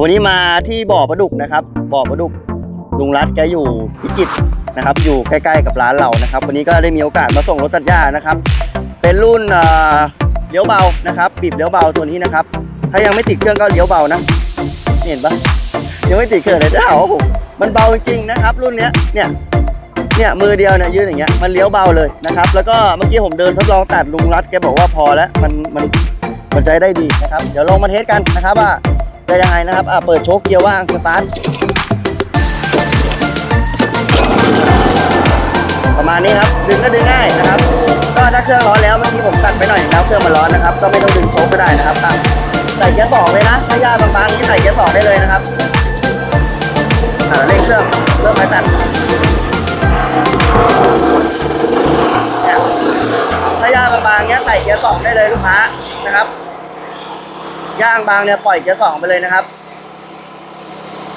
วันนี้มาที่บ่อปลาดุกนะครับ บ่อปลาดุกลุงรัฐแกอยู่พิจิตรนะครับ อยู่ใกล้ๆกับร้านเรานะครับ วันนี้ก็ได้มีโอกาสมาส่งรถตัดหญ้านะครับ เป็นรุ่นเอ่อเลี้ยวเบานะครับบีบเลี้ยวเบาตัวนี้นะครับ ถ้ายังไม่ติดเครื่องก็เลี้ยวเบานะเห็นปะยังไม่ติดเครื่องเลยจะหาว่าผมมันเบาจริงนะครับ รุ่นเนี้ยเนี่ยเนี่ยมือเดียวเนี่ยยืนอย่างเงี้ยมันเลี้ยวเบาเลยนะครับ แล้วก็เมื่อกี้ผมเดินทดลองตัดลุงรัฐแกบอกว่าพอแล้วมันมันมันใช้ได้ดีนะครับ เดี๋ยวลองมาเทสกันนะครับว่า จะยังไงนะครับ อ่าเปิดโชคเกียร์ว่างสตาร์ทประมาณนี้ครับดึงก็ดึงง่ายนะครับ ก็ถ้าเครื่องร้อนแล้วเมื่อกี้ผมตัดไปหน่อยแล้วเครื่องมันร้อนนะครับ ก็ไม่ต้องดึงโชคก็ได้นะครับใส่เกียร์สองเลยนะถ้ายาบางๆนี่ใส่เกียร์สองได้เลยนะครับอ่าเร่งเครื่องเริ่มไปตัดถ้ายาบางๆเนี้ยใส่เกียร์สองได้เลยลูกค้านะครับ ย่างบางเนี่ยปล่อยเกียร์สองไปเลยนะครับ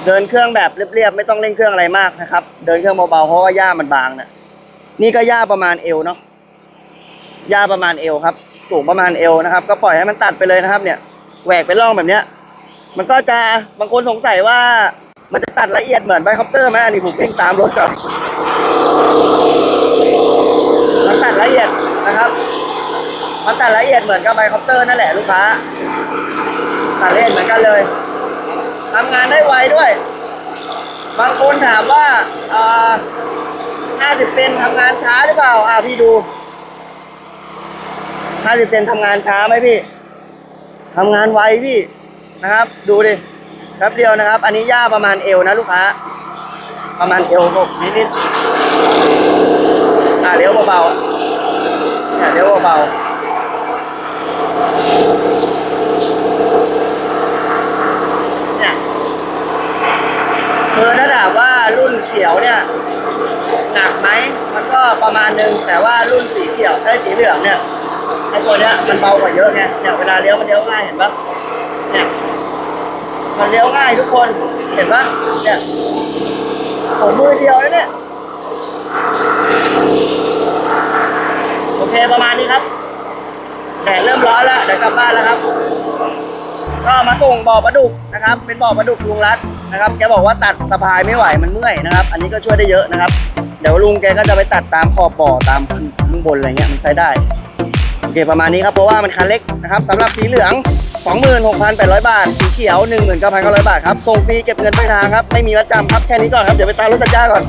เดินเครื่องแบบเรียบๆไม่ต้องเร่งเครื่องอะไรมากนะครับ เดินเครื่องเบาๆเพราะว่าย่ามันบางเนะนี่ก็ย่าประมาณเอวเนาะยาประมาณเอวครับ สูงประมาณเอวนะครับ ก็ปล่อยให้มันตัดไปเลยนะครับ เนี่ยแหวกเป็นร่องแบบเนี้ย มันก็จะบางคนสงสัยว่ามันจะตัดละเอียดเหมือนไบคอปเตอร์ไหมอันนี้ผมเพ่งตามรถก่อนตัดละเอียดนะครับ เหมือนกับไบคอปเตอร์นั่นแหละลูกค้าตัดละเอียดเหมือนกันเลยทำงานได้ไวด้วย บางคนถามว่าอ่า50เป็นทำงานช้าหรือเปล่า อ่าพี่ดูห้าสิบเซนทำงานช้าไหมพี่ทำงานไวพี่นะครับ ดูดิแป๊บเดียวนะครับ อันนี้ย่าประมาณเอวนะลูกค้า ประมาณเอวหกนิดๆอ่าเลี้ยวเบาๆอะเนี่ยเลี้ยวเบาๆเนี่ยคือถ้าถามว่ารุ่น เขียวเนี่ยหนักไหมมันก็ประมาณนึงแต่ว่ารุ่นสีเขียวไอ้สีเหลืองเนี่ยไอ้ตัวเนี้ยมันเบากว่าเยอะไงเนี่ยเวลาเลี้ยวมันเลี้ยวง่ายเห็นปะเนี่ยมันเลี้ยวง่ายทุกคนเห็นปะเนี่ยผมมือเดียวนะเนี่ยโอเคประมาณนี้ครับแดดเริ่มร้อนแล้วเดี๋ยวกลับบ้านแล้วครับ ก็มาส่งบ่อปลาดุกนะครับ เป็นบ่อปลาดุกลุงรัฐนะครับแกบอกว่าตัดสะพายไม่ไหวมันเมื่อยนะครับ อันนี้ก็ช่วยได้เยอะนะครับ เดี๋ยวลุงแกก็จะไปตัดตามขอบบ่อตามข้างบนอะไรเงี้ยมันใช้ได้โอเคประมาณนี้ครับเพราะว่ามันคันเล็กนะครับสำหรับสีเหลือง 26,800 บาท สีเขียว 19,900 บาทครับส่งฟรีเก็บเงินปลายทางครับไม่มีมัดจำครับแค่นี้ก่อนครับเดี๋ยวไปตามรถตัดหญ้าก่อน